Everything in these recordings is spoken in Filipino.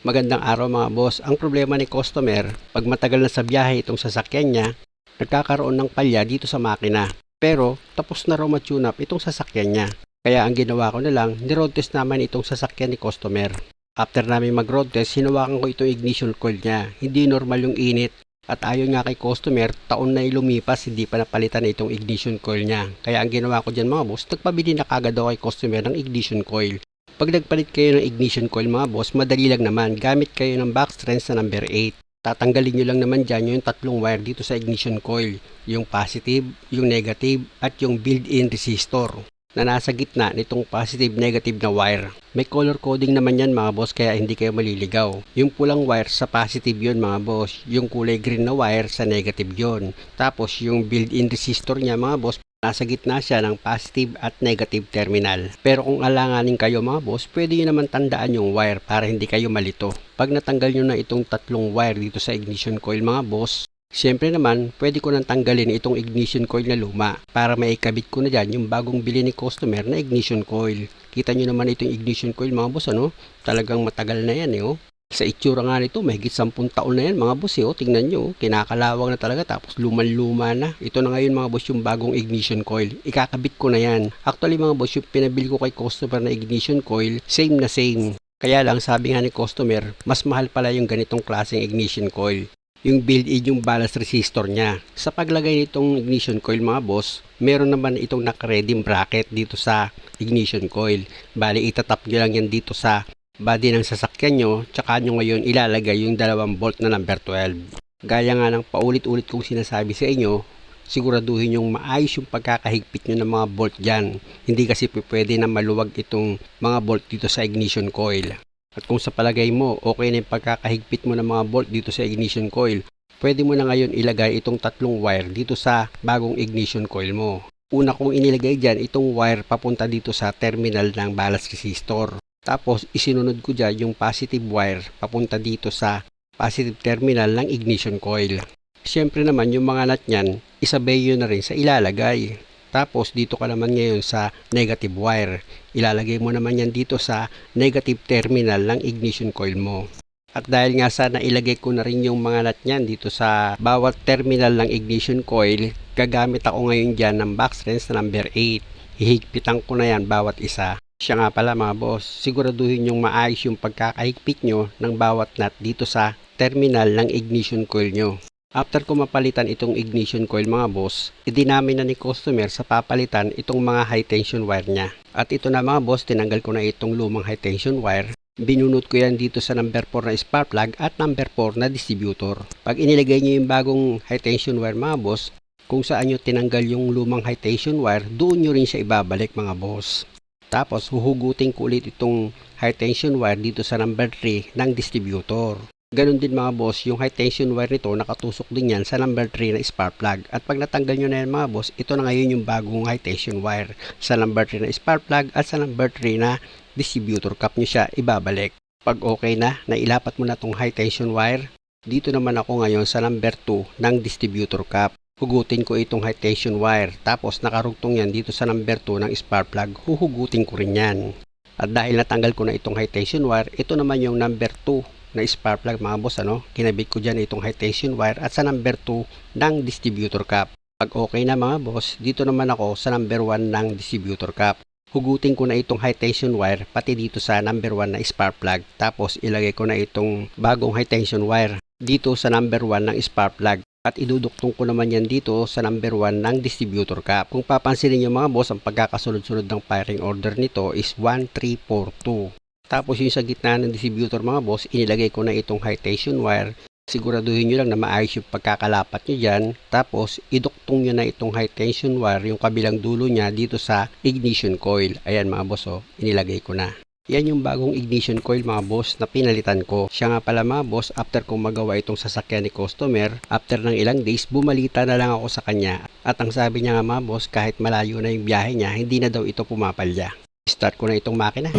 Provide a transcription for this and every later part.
Magandang araw mga boss. Ang problema ni customer, pag matagal na sa biyahe itong sasakyan niya, nagkakaroon ng palya dito sa makina. Pero tapos na raw ma-tune up itong sasakyan niya. Kaya ang ginawa ko na lang, ni-road test naman itong sasakyan ni customer. After namin mag-road test, hinawakan ko itong ignition coil niya. Hindi normal yung init. At ayon nga kay customer, taon na lumipas, hindi pa napalitan na itong ignition coil niya. Kaya ang ginawa ko dyan mga boss, nagpabili na kagad ako kay customer ng ignition coil. Pag nagpalit kayo ng ignition coil mga boss, madali lang naman. Gamit kayo ng box trends na number 8. Tatanggalin nyo lang naman dyan yung tatlong wire dito sa ignition coil. Yung positive, yung negative, at yung built-in resistor na nasa gitna nitong positive-negative na wire. May color coding naman yan mga boss kaya hindi kayo maliligaw. Yung pulang wire sa positive yon mga boss. Yung kulay green na wire sa negative yon. Tapos yung built-in resistor niya mga boss Nasa gitna siya ng positive at negative terminal. Pero kung alanganin kayo mga boss, pwede nyo naman tandaan yung wire para hindi kayo malito. Pag natanggal nyo na itong tatlong wire dito sa ignition coil mga boss, Siyempre naman, pwede ko nang tanggalin itong ignition coil na luma para maikabit ko na dyan yung bagong bili ni customer na ignition coil. Kita nyo naman itong ignition coil mga boss ano? Talagang matagal na yan eh oh. Sa itsura nga nito, mahigit 10 taon na yan mga boss eh. Oh, tingnan nyo, oh. kinakalawang na talaga tapos luman-luma na. Ito na ngayon mga boss yung bagong ignition coil. Ikakabit ko na yan. Actually mga boss, yung pinabili ko kay customer na ignition coil, same na same. Kaya lang sabi nga ni customer, mas mahal pala yung ganitong klaseng ignition coil yung build-in yung ballast resistor niya. Sa paglagay nitong ignition coil mga boss, meron naman itong nakaredim bracket dito sa ignition coil. Bali, itatap nyo lang yan dito sa body ng sasakyan nyo, tsaka nyo ngayon ilalagay yung dalawang bolt na number 12. Gaya nga ng paulit-ulit kong sinasabi sa inyo, siguraduhin yung maayos yung pagkakahigpit nyo ng mga bolt dyan. Hindi kasi pwede na maluwag itong mga bolt dito sa ignition coil. At kung sa palagay mo, okay na yung pagkakahigpit mo ng mga bolt dito sa ignition coil, pwede mo na ngayon ilagay itong tatlong wire dito sa bagong ignition coil mo. Una kong inilagay dyan itong wire papunta dito sa terminal ng ballast resistor. Tapos isinunod ko dyan yung positive wire papunta dito sa positive terminal ng ignition coil. Siyempre naman yung mga nut niyan, isabay yun na rin sa ilalagay. Tapos dito ka naman ngayon sa negative wire. Ilalagay mo naman yan dito sa negative terminal ng ignition coil mo. At dahil nga sana ilagay ko na rin yung mga nut niyan dito sa bawat terminal ng ignition coil, gagamit ako ngayon dyan ng box wrench na number 8. Hihigpitan ko na yan bawat isa. Siya nga pala mga boss, siguraduhin yung maayos yung pagkakahigpit nyo ng bawat nut dito sa terminal ng ignition coil nyo. After ko mapalitan itong ignition coil mga boss, idinami na ni customer sa papalitan itong mga high tension wire niya. At ito na mga boss, tinanggal ko na itong lumang high tension wire. Binunot ko yan dito sa number 4 na spark plug at number 4 na distributor. Pag inilagay nyo yung bagong high tension wire mga boss, kung saan nyo tinanggal yung lumang high tension wire, doon nyo rin siya ibabalik mga boss. Tapos huhugutin ko ulit itong high tension wire dito sa number 3 ng distributor. Ganon din mga boss, yung high tension wire nito nakatusok din yan sa number 3 na spark plug. At pag natanggal nyo na yan mga boss, ito na ngayon yung bagong high tension wire sa number 3 na spark plug at sa number 3 na distributor cap nyo siya ibabalik. Pag okay na, nailapat mo na tong high tension wire, dito naman ako ngayon sa number 2 ng distributor cap. Hugutin ko itong high tension wire, tapos nakarugtong yan dito sa number 2 ng spark plug, huhugutin ko rin yan. At dahil natanggal ko na itong high tension wire, ito naman yung number 2 na spark plug mga boss ano. Kinabit ko dyan itong high tension wire at sa number 2 ng distributor cap. Pag okay na mga boss, dito naman ako sa number 1 ng distributor cap. Hugutin ko na itong high tension wire pati dito sa number 1 na spark plug. Tapos ilagay ko na itong bagong high tension wire dito sa number 1 ng spark plug. At iduduktong ko naman yan dito sa number 1 ng distributor cap. Kung papansinin nyo mga boss, ang pagkakasunod-sunod ng firing order nito is 1342. Tapos yung sa gitna ng distributor mga boss, inilagay ko na itong high tension wire. Siguraduhin nyo lang na maayos yung pagkakalapat nyo dyan. Tapos iduktong nyo na itong high tension wire, yung kabilang dulo niya dito sa ignition coil. Ayan mga boss, oh, inilagay ko na. Yan yung bagong ignition coil mga boss na pinalitan ko. Siya nga pala mga boss, after kong magawa itong sasakyan ni customer, after ng ilang days, bumalita na lang ako sa kanya. At ang sabi niya nga mga boss, kahit malayo na yung biyahe niya, hindi na daw ito pumapalya. Start ko na itong makina.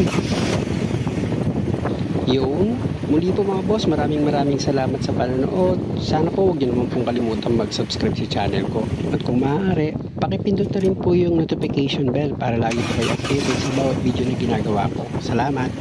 Yun. Muli po mga boss, maraming maraming salamat sa panonood. Sana po huwag niyo naman pong kalimutan mag-subscribe sa channel ko. At kung maaari, pakipindot na rin po yung notification bell para lagi po kayo updated sa bawat video na ginagawa ko. Salamat!